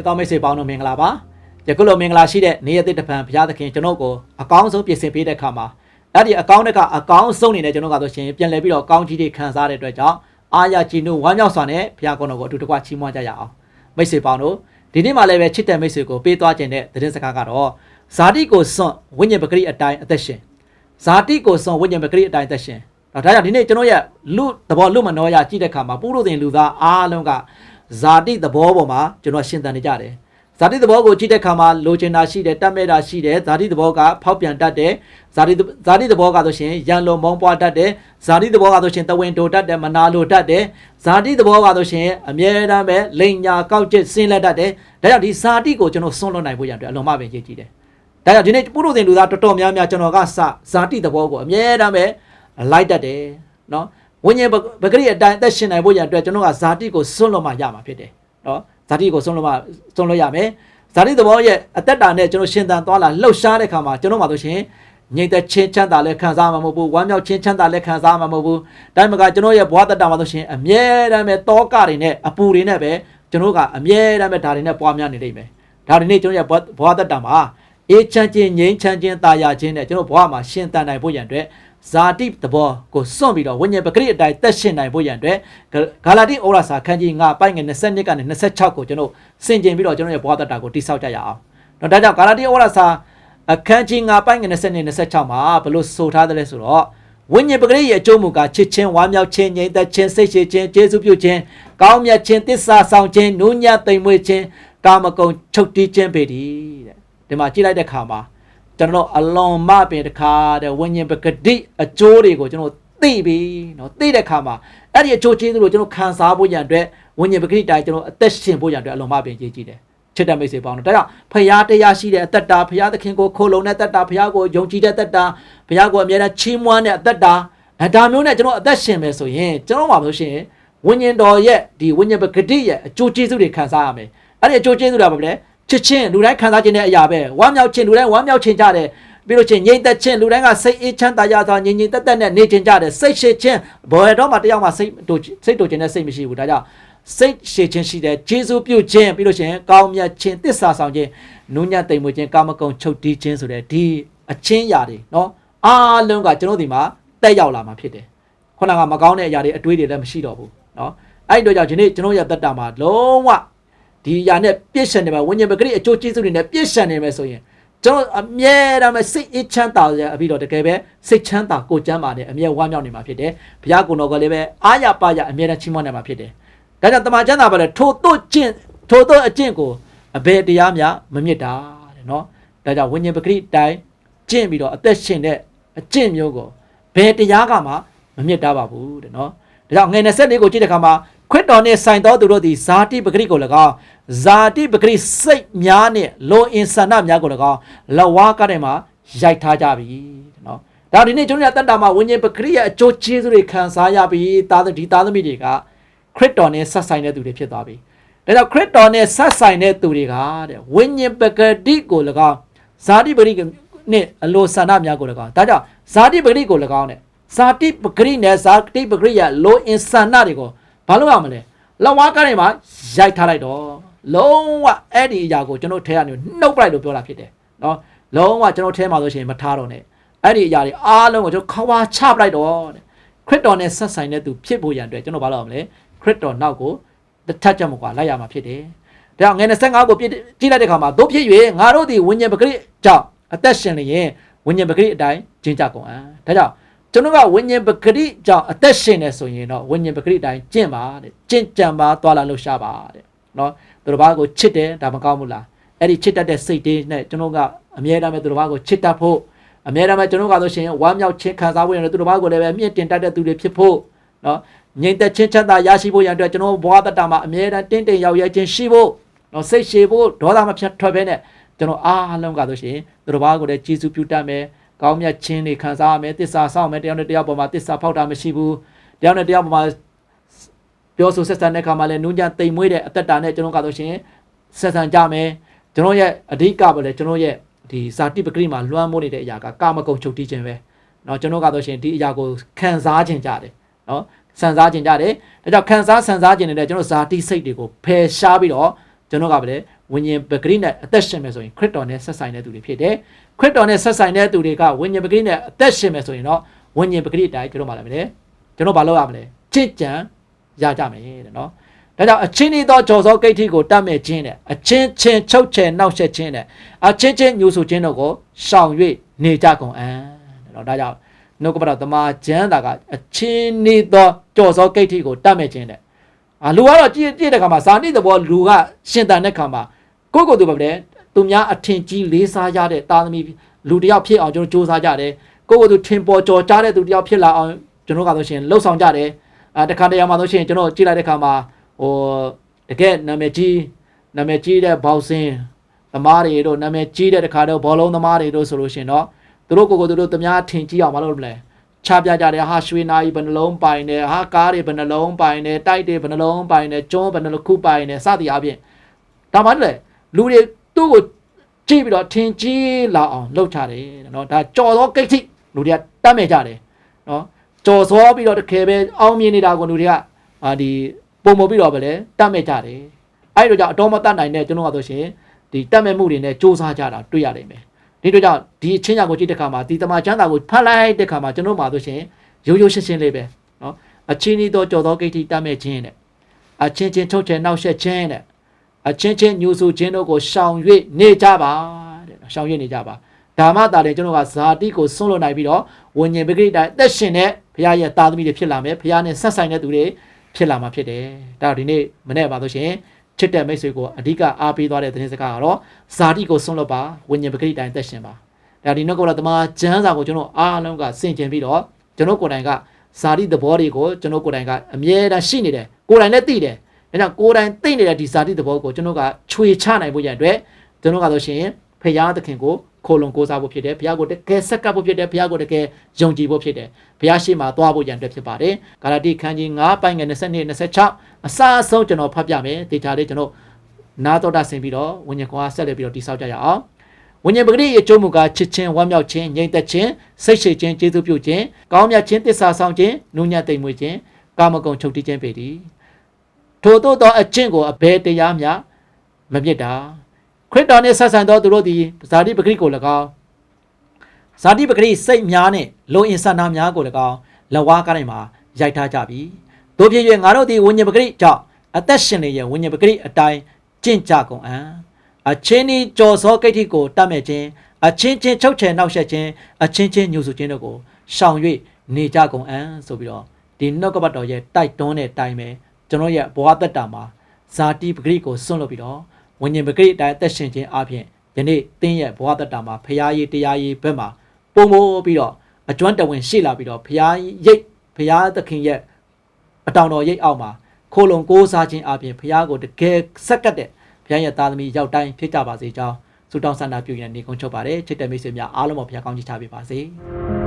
ချစ်တော်မိတ်ဆွေပေါင်းတို့မင်္ဂလာပါယခုလိုမင်္ဂလာရှိတဲ့နေ့ရက်သစ်တစ်ပံဘုရားသခင်ကျွန်တော်ကိုအကောင်းဆုံးပြင်ဆင်ပေးတဲ့အခါမှာအဲ့ဒီအကောင်းတစ်ကအကောင်းဆုံးနေနဲ့ကျွန်တော်ကဆိုရှင်ပြန်လည်ပြီးတော့အကောင်းကြီးတွေခံစားတဲ့အတွက်ကြောင့်အာရကြည်နုဝမ်းမြောက်စွာနဲ့ဘုရားကုန်းတော်ကိုအတူတကွချီးမွမ်းကြရအောင်မိတ်ဆွေပေါင်းတို့ဒီနေ့မှလည်းပဲချစ်တဲ့မိတ်ဆွေကိုပေးသွားခြင်းတဲ့သတင်းစကားကတော့ဇာတိကိုစွန့်ဝိညာဉ်ပဂရိအတိုင်းအသက်ရှင်ဇာတိကိုစွန့်ဝိညာဉ်ပဂရိအတိုင်းအသက်ရှင်တော့ဒါကြောင့်ဒီနေ့ကျွန်တော်ရဲ့လူသဘောလူမနောရကြည့်တဲ့အခါမှာပုရုသင်လူသားအားလုံးက ဇာတိသဘောပေါ်မှာကျွန်တော်ရှင်းတန်နေကြတယ်ဇာတိသဘောကိုကြည့်တဲ့အခါမှာလိုချင်တာရှိတယ်တတ်မဲ့တာရှိတယ်ဇာတိသဘောကဖောက်ပြန်တတ်တယ်ဇာတိဇာတိသဘောကဆိုရှင်ရန်လုံမုံပွားတတ်တယ်ဇာတိသဘောကဆိုရှင်တဝင်းတိုတတ်တယ်မနာလိုတတ်တယ်ဇာတိသဘောကဆိုရှင်အမြဲတမ်းပဲလိန်ညာကောက်ကျစ်ဆင်းလက်တတ်တယ်ဒါကြောင့်ဒီဇာတိကိုကျွန်တော်ဆွန့်လွတ်နိုင်ဖို့ရတဲ့အလုံးမပဲရည်ကြည်တယ်ဒါကြောင့်ဒီနေ့ပုရုသင်လူသားတော်တော်များများကျွန်တော်ကစဇာတိသဘောကိုအမြဲတမ်းပဲလိုက်တတ်တယ်နော် ဝိညာဉ်ပဂရိအတိုင်းအသက်ရှင်နိုင်ဖို့ရန်အတွက်ကျွန်တော်ကဇာတိကိုစွန့်လွတ်မှရမှာဖြစ်တယ်နော်ဇာတိကိုစွန့်လွတ်မှစွန့်လွတ်ရမယ်ဇာတိသဘောရဲ့အသက်တာနဲ့ကျွန်တော်ရှင်သန်သွားလာလှုပ်ရှားတဲ့ခါမှာကျွန်တော်မှဆိုရှင်ငြိမ်သက်ချင်းချမ်းသာလည်းခံစားမှာမဟုတ်ဘူးဝမ်းမြောက်ချင်းချမ်းသာလည်းခံစားမှာမဟုတ်ဘူးတိုင်းမကကျွန်တော်ရဲ့ဘဝတတမှာဆိုရှင်အမြဲတမ်းပဲတောကတွေနဲ့အပူတွေနဲ့ပဲကျွန်တော်ကအမြဲတမ်းပဲဒါတွေနဲ့ပွားများနေလိမ့်မယ်ဒါတွေနဲ့ကျွန်တော်ရဲ့ဘဝတတမှာအေးချမ်းခြင်းငြိမ်းချမ်းခြင်းတာယာခြင်းနဲ့ကျွန်တော်ဘဝမှာရှင်သန်နိုင်ဖို့ရန်အတွက် ဇာတိသဘောကိုစွန့်ပြီးတော့ဝိညာဉ်ပဂရိအတိုင်းသက်ရှင်နိုင်ဖို့ရန်အတွက်ဂါလာတိဩရစာခန်းကြီး9ပိုင်းငယ်22ကနေ26ကိုကျွန်တော်ဆင်ကျင်ပြီးတော့ကျွန်တော်ရဲ့ဘဝတတကိုတိဆောက်ကြရအောင်။တော့ဒါကြောင့်ဂါလာတိဩရစာအခန်းကြီး9ပိုင်းငယ်20နဲ့26မှာဘလို့ဆိုထားတယ်လဲဆိုတော့ဝိညာဉ်ပဂရိရဲ့အကျိုးမူကားချစ်ချင်းဝမ်းမြောက်ခြင်းငြိမ်သက်ခြင်းစိတ်ရှိခြင်းကျေးဇူးပြုခြင်းကောင်းမြတ်ခြင်းတစ္ဆာဆောင်ခြင်းနူးညံ့သိမ်မွေ့ခြင်းကာမဂုဏ်ချုပ်တီးခြင်းပေတည်းတဲ့ဒီမှာကြည့်လိုက်တဲ့ခါမှာ ကျွန်တော်အလွန်မပင်တခါတဲ့ဝိညာဉ်ပဂတိအကျိုးတွေကိုကျွန်တော်သိပြီเนาะသိတဲ့ခါမှာအဲ့ဒီအကျိုးကျေးဇူးကိုကျွန်တော်ခံစားဖို့ရန်အတွက်ဝိညာဉ်ပဂတိတိုင်းကျွန်တော်အသက်ရှင်ဖို့ရန်အတွက်အလွန်မပင်ကြီးကြည့်တယ်ချစ်တဲ့မိတ်ဆွေပေါင်းတို့ဒါကြောင့်ဖရာတရားရှိတဲ့အသက်တာဖရာသခင်ကိုခိုလုံတဲ့အသက်တာဖရာကိုယုံကြည်တဲ့အသက်တာဖရာကိုအမြဲတမ်းချီးမွမ်းတဲ့အသက်တာအဲဒါမျိုးနဲ့ကျွန်တော်အသက်ရှင်မယ်ဆိုရင်ကျွန်တော်မှာဆိုရှင်ဝိညာဉ်တော်ရဲ့ဒီဝိညာဉ်ပဂတိရဲ့အကျိုးကျေးဇူးတွေခံစားရမယ်အဲ့ဒီအကျိုးကျေးဇူးတွေပါပဲလေ ချစ်ချင်းလူတိုင်းခံစားခြင်းတဲ့အရာပဲဝမ်းမြောက်ခြင်းလူတိုင်းဝမ်းမြောက်ခြင်းကြတယ်ပြီးလို့ချင်းငြိမ်သက်ခြင်းလူတိုင်းကစိတ်အေးချမ်းသာရစွာငြိမ်ငြိမ်သက်သက်နဲ့နေခြင်းကြတယ်စိတ်ရှိခြင်းဘယ်တော့မှတယောက်မှစိတ်တို့စိတ်တို့ခြင်းနဲ့စိတ်မရှိဘူးဒါကြောင့်စိတ်ရှိခြင်းရှိတယ်ကျေးဇူးပြုခြင်းပြီးလို့ချင်းကောင်းမြတ်ခြင်းတစ္ဆာဆောင်ခြင်းနုညံ့တိမ်မွေခြင်းကာမဂုဏ်ချုပ်တီးခြင်းဆိုတဲ့ဒီအချင်းရာတွေနော်အားလုံးကကျွန်တော်ဒီမှာတက်ရောက်လာမှာဖြစ်တယ်ခုနကမကောင်းတဲ့အရာတွေအတွေးတွေလည်းမရှိတော့ဘူးနော်အဲ့ဒီတော့ကြောင့်ဒီနေ့ကျွန်တော်ရဲ့တက်တာမှာလုံးဝ ဒီຢာနဲ့ပြည့်စံနေမှာဝိညာဉ်ပဂရိအကျိုးကျေးဇူးတွေနဲ့ပြည့်စံနေမယ်ဆိုရင်ကျွန်တော်အမြဲတမ်းစိတ်အေးချမ်းသာရပြီးတော့တကယ်ပဲစိတ်ချမ်းသာကိုကျမ်းပါနဲ့အမြဲဝမ်းမြောက်နေမှာဖြစ်တယ်ဘုရားကုံတော်ကလည်းပဲအားရပါရအမြဲတမ်းချီးမွမ်းနေမှာဖြစ်တယ်ဒါကြောင့်တမန်ကျမ်းသာပါလေထိုတို့ကျင့်ထိုတို့အကျင့်ကိုအဘယ်တရားများမမြစ်တာတဲ့နော်ဒါကြောင့်ဝိညာဉ်ပဂရိတိုင်းကျင့်ပြီးတော့အသက်ရှင်တဲ့အကျင့်မျိုးကိုဘယ်တရားကမှမမြစ်တာပါဘူးတဲ့နော်ဒါကြောင့်ငယ်24ကိုကြည့်တဲ့အခါမှာ ခွတ်တော်နှင့်ဆိုင်သောသူတို့သည်ဇာတိပဂရိကို၎င်းဇာတိပဂရိစိတ်များနှင့်လောအင်ဆန္ဒများကို၎င်းလဝါကတဲ့မှာရိုက်ထားကြပြီတဲ့နော်ဒါဒီနေ့ကျွန်တော်တို့တန်တာမှာဝိညာဉ်ပဂရိရဲ့အကျိုးကျေးဇူးတွေခံစားရပြီသားဒီသားသမီးတွေကခရစ်တော်နဲ့ဆက်ဆိုင်တဲ့သူတွေဖြစ်သွားပြီဒါကြောင့်ခရစ်တော်နဲ့ဆက်ဆိုင်တဲ့သူတွေကတဲ့ဝိညာဉ်ပဂတိကို၎င်းဇာတိပဂရိနဲ့အလိုဆန္ဒများကို၎င်းဒါကြောင့်ဇာတိပဂရိကို၎င်းတဲ့ဇာတိပဂရိနဲ့ဇာတိပဂရိရဲ့လိုအင်ဆန္ဒတွေကို ဘာလို့ရမလဲလဝါကတဲ့မှာရိုက်ထားလိုက်တော့လုံးဝအဲ့ဒီအရာကိုကျွန်တော်ထဲကနေနှုတ်ပလိုက်လို့ပြောတာဖြစ်တယ်နော်လုံးဝကျွန်တော်ထဲမှာဆိုရှင်မထားတော့နဲ့အဲ့ဒီအရာတွေအားလုံးကိုကျွန်တော်ခွာချပလိုက်တော့တဲ့ခရစ်တော်နဲ့ဆက်ဆိုင်တဲ့သူဖြစ်ဖို့ရန်အတွက်ကျွန်တော်ဘာလုပ်ရမလဲခရစ်တော်နောက်ကိုတစ်ထပ်ချက်မကွာလိုက်ရမှာဖြစ်တယ်ဒါကြောင့်ငယ်25ကိုပြည့်ကြည့်လိုက်တဲ့အခါမှာတို့ဖြစ်၍ငါတို့ဒီဝိညာဉ်ပဂရိကြောင့်အသက်ရှင်လျင်ဝိညာဉ်ပဂရိအတိုင်းကျင့်ကြကုန်အံဒါကြောင့် ကျွန်တော်ကဝိညာဉ်ပဂရိကြောင့်အသက်ရှင်နေဆိုရင်တော့ဝိညာဉ်ပဂရိအတိုင်းကျင့်ပါတဲ့ကျင့်ကြံပါသွားလာလှုပ်ရှားပါတဲ့နော်သူတို့ဘာကိုချစ်တယ်ဒါမကောင်းဘူးလားအဲ့ဒီချစ်တတ်တဲ့စိတ်တွေနဲ့ကျွန်တော်ကအမြဲတမ်းပဲသူတို့ဘာကိုချစ်တတ်ဖို့အမြဲတမ်းပဲကျွန်တော်ကဆိုရှင်ဝမ်းမြောက်ခြင်းခံစားဖို့ရတယ်သူတို့ဘာကိုလည်းပဲမြင့်တင်တတ်တဲ့သူတွေဖြစ်ဖို့နော်ငြိမ်သက်ခြင်းချမ်းသာရရှိဖို့ရန်အတွက်ကျွန်တော်ဘဝတတမှာအမြဲတမ်းတင်းတင်းရောက်ရဲခြင်းရှိဖို့နော်စိတ်ရှည်ဖို့ဒေါသမဖြတ်ထွက်ပဲနဲ့ကျွန်တော်အားလုံးကဆိုရှင်သူတို့ဘာကိုလည်းကြည်စုပြုတတ်မယ် ကောင်းမြတ်ခြင်းတွေခံစားရမယ်တစ္ဆာဆောင်မယ်တယောက်နဲ့တယောက်ပေါ်မှာတစ္ဆာဖောက်တာမရှိဘူးတယောက်နဲ့တယောက်ပေါ်မှာပြောဆိုဆက်ဆံတဲ့အခါမှာလည်းနူးညံ့တိမ်မွေးတဲ့အသက်တာနဲ့ကျွန်တော်ကဆိုရှင်ဆက်ဆံကြမယ်ကျွန်တော်ရဲ့အဓိကပဲလေကျွန်တော်ရဲ့ဒီဇာတိပဂရိမှာလွှမ်းမိုးနေတဲ့အရာကကာမဂုဏ်ချုပ်တီးခြင်းပဲเนาะကျွန်တော်ကဆိုရှင်ဒီအရာကိုခံစားခြင်းကြတယ်เนาะဆန်စားခြင်းကြတယ်ဒါကြောင့်ခံစားဆန်စားခြင်းတွေနဲ့ကျွန်တော်ဇာတိစိတ်တွေကိုဖယ်ရှားပြီးတော့ကျွန်တော်ကပဲလေဝ ဝိညာဉ်ပဂရိနဲ့အသက်ရှင်မယ်ဆိုရင်ခရစ်တော်နဲ့ဆက်ဆိုင်တဲ့သူတွေဖြစ်တယ် ခရစ်တော်နဲ့ဆက်ဆိုင်တဲ့သူတွေကဝိညာဉ်ပဂရိနဲ့အသက်ရှင်မယ်ဆိုရင်တော့ဝိညာဉ်ပဂရိအတိုင်းကျွန်တော်မလာမယ်လေကျွန်တော်ဘာလုပ်ရမလဲချစ်ကြံရကြမယ်တဲ့နော်ဒါကြောင့်အချင်းဤသောကြော်စောကိဋ္ဌိကိုတတ်မဲ့ခြင်းနဲ့အချင်းချင်းချုပ်ချယ်နှောက်ယှက်ခြင်းနဲ့အချင်းချင်းညှို့ဆိုခြင်းတို့ကိုရှောင်၍နေကြကုန်အံ့တဲ့နော်ဒါကြောင့်နှုတ်ကပတော်တမန်ကျမ်းသာကအချင်းဤသောကြော်စောကိဋ္ဌိကိုတတ်မဲ့ခြင်းနဲ့အာလူကတော့ကြည့်ကြည့်တဲ့ခါမှာဇာတိသဘောလူကရှင်တန်တဲ့ခါမှာကိုယ့်ကိုယ်သူပဲလေ သူများအထင်ကြီးလေးစားကြတဲ့တာသမီလူတစ်ယောက်ဖြစ်အောင်ကျွန်တော်စူးစမ်းကြတယ်ကိုယ့်ကိုယ်သူထင်ပေါ်ကြော်ကြားတဲ့သူတစ်ယောက်ဖြစ်လာအောင်ကျွန်တော်ကဆိုရှင်လှုပ်ဆောင်ကြတယ်အာတခါတရံမှာဆိုရှင်ကျွန်တော်ကြည့်လိုက်တဲ့ခါမှာဟိုတကယ်နာမည်ကြီးနာမည်ကြီးတဲ့ဘောက်စင်းသမားတွေတို့နာမည်ကြီးတဲ့တခါတော့ဘောလုံးသမားတွေတို့ဆိုလို့ရှင်တော့သူတို့ကိုယ်ကိုယ်သူတို့သူများထင်ကြီးအောင်မလုပ်ဘူးလေချပြကြတယ်ဟာရွှေနာကြီးဘယ်နှလုံးပိုင်တယ်ဟာကားတွေဘယ်နှလုံးပိုင်တယ်တိုက်တွေဘယ်နှလုံးပိုင်တယ်ကျွန်းဘယ်နှလုံးခုပိုင်တယ်စသည်အပြင်ဒါမှလည်းလူတွေ သူ့ကိုကြည့်ပြီးတော့ထင်ကြီးလာအောင်လုပ်ချတယ်နော်ဒါကြော်သောကိဋ္ဌိလူတွေကတတ်မဲ့ကြတယ်နော်ကြော်စောပြီးတော့တကယ်ပဲအောင်မြင်နေတာကိုလူတွေကအာဒီပုံမပြီးတော့ပဲလေတတ်မဲ့ကြတယ်အဲ့ဒီတော့ကြောင့်အတော်မတတ်နိုင်တဲ့ကျွန်တော်ကဆိုရှင်ဒီတတ်မဲ့မှုတွေနဲ့စ조사ကြတာတွေ့ရနိုင်မယ်ဒီတော့ကြောင့်ဒီအချင်းညာကိုကြည့်တဲ့ခါမှာဒီတမန်ကျမ်းစာကိုဖတ်လိုက်တဲ့ခါမှာကျွန်တော်မှာဆိုရှင်ရိုးရိုးရှင်းရှင်းလေးပဲနော်အချင်းဤသောကြော်သောကိဋ္ဌိတတ်မဲ့ခြင်းနဲ့အချင်းချင်းထုတ်ချယ်နှောက်ယှက်ခြင်းနဲ့ အချင်းချင်းညှို့ဆူခြင်းတို့ကိုရှောင်၍နေကြပါတဲ့ရှောင်၍နေကြပါဒါမှသာလေကျွန်တော်ကဇာတိကိုဆွန့်လွတ်နိုင်ပြီးတော့ဝิญဉ်ပဂိတ္တအသက်ရှင်တဲ့ဘုရားရဲ့သားသမီးတွေဖြစ်လာမယ်ဘုရားနဲ့ဆက်ဆိုင်တဲ့သူတွေဖြစ်လာမှာဖြစ်တယ်ဒါတော့ဒီနေ့မနေ့ပါဆိုရှင်ချစ်တဲ့မိတ်ဆွေကိုအဓိကအားပေးသွားတဲ့သတင်းစကားကတော့ဇာတိကိုဆွန့်လွတ်ပါဝิญဉ်ပဂိတ္တအသက်ရှင်ပါဒါဒီနောက်ကလာတမကျမ်းစာကိုကျွန်တော်အားလုံးကစင်ကြင်ပြီးတော့ကျွန်တော်ကိုယ်တိုင်ကဇာတိသဘောတွေကိုကျွန်တော်ကိုယ်တိုင်ကအမြဲတမ်းရှိနေတယ်ကိုယ်တိုင်လည်းသိတယ် ဒါကြောင့်ကိုယ်တိုင်သိနေတဲ့ဒီဇာတိသဘောကိုကျွန်တော်ကခြွေချနိုင်ဖို့ရတဲ့ကျွန်တော်ကဆိုရှင်ဖရာသခင်ကိုခိုလုံကိုးစားဖို့ဖြစ်တယ်ဘုရားကိုတကယ်ဆက်ကပ်ဖို့ဖြစ်တယ်ဘုရားကိုတကယ်ယုံကြည်ဖို့ဖြစ်တယ်ဘုရားရှိမှသွားဖို့ရန်အတွက်ဖြစ်ပါတယ်ဂါလာတိခန်းကြီး9ပိုင်းငယ်22 26အစအဆုံးကျွန်တော်ဖတ်ပြမယ်ဒေတာလေးကျွန်တော်နာတော်တာဆင်ပြီးတော့ဝิญဉ်ကွာဆက်လက်ပြီးတော့တိဆောက်ကြရအောင်ဝိညာဉ်ပဂရိရဲ့အကျိုးမူကားချစ်ချင်းဝမ်းမြောက်ခြင်းငြိမ်သက်ခြင်းစိတ်ရှိခြင်းကျေးဇူးပြုခြင်းကောင်းမြတ်ခြင်းတစ္ဆာဆောင်ခြင်းနုညံ့သိမ်မွေ့ခြင်းကာမဂုဏ်ချုပ်တီးခြင်းပေသည် ထို့သောသောအကျင့်ကိုအဘယ်တရားမျှမမြစ်တာခရစ်တော်နှင့်ဆက်ဆံသောသူတို့သည်ဇာတိပဂရိကို၎င်းဇာတိပဂရိစိတ်များနှင့်လုံအင်ဆန္ဒများကို၎င်းလက်ဝါးကားတိုင်းမှာရိုက်ထားကြပြီတို့ဖြစ်၍ငါတို့သည်ဝိညာဉ်ပဂရိကြောင့်အသက်ရှင်နေရဝိညာဉ်ပဂရိအတိုင်းကျင့်ကြကုန်အံ့အချင်းဤကြော်စောကိဋ္ဌိကိုတတ်မဲ့ခြင်းအချင်းချင်းချုပ်ချယ်နှောက်ယှက်ခြင်းအချင်းချင်းညှို့ဆူခြင်းတို့ကိုရှောင်၍နေကြကုန်အံ့ဆိုပြီးတော့ဒီနှုတ်ကပတ်တော်ရဲ့တိုက်တွန်းတဲ့တိုင်ပဲ ကျွန်တော်ရဲ့ဘဝတက်တာမှာဇာတိပဂရိကိုစွန့်လွတ်ပြီးတော့ဝိညာဉ်ပဂရိအတိုင်းအသက်ရှင်ခြင်းအပြင်ယနေ့သင်ရဲ့ဘဝတက်တာမှာဖရာရေးတရားရေးဘက်မှာပုံမိုးပြီးတော့အကျွမ်းတဝင်ရှိလာပြီးတော့ဖရာရိတ်ဖရာသခင်ရဲ့အတောင်တော်ရိတ်အောက်မှာခိုလုံကိုးစားခြင်းအပြင်ဖရာကိုတကယ်ဆက်ကတ်တဲ့ဘုရားရဲ့သားသမီးရောက်တိုင်းဖြစ်ကြပါစေကြောင်းဆုတောင်းဆန္ဒပြုရတဲ့နေကုန်းချုပ်ပါတယ်ချစ်တဲ့မိတ်ဆွေများအားလုံးပေါ်ဘုရားကောင်းချီးချပေးပါစေ။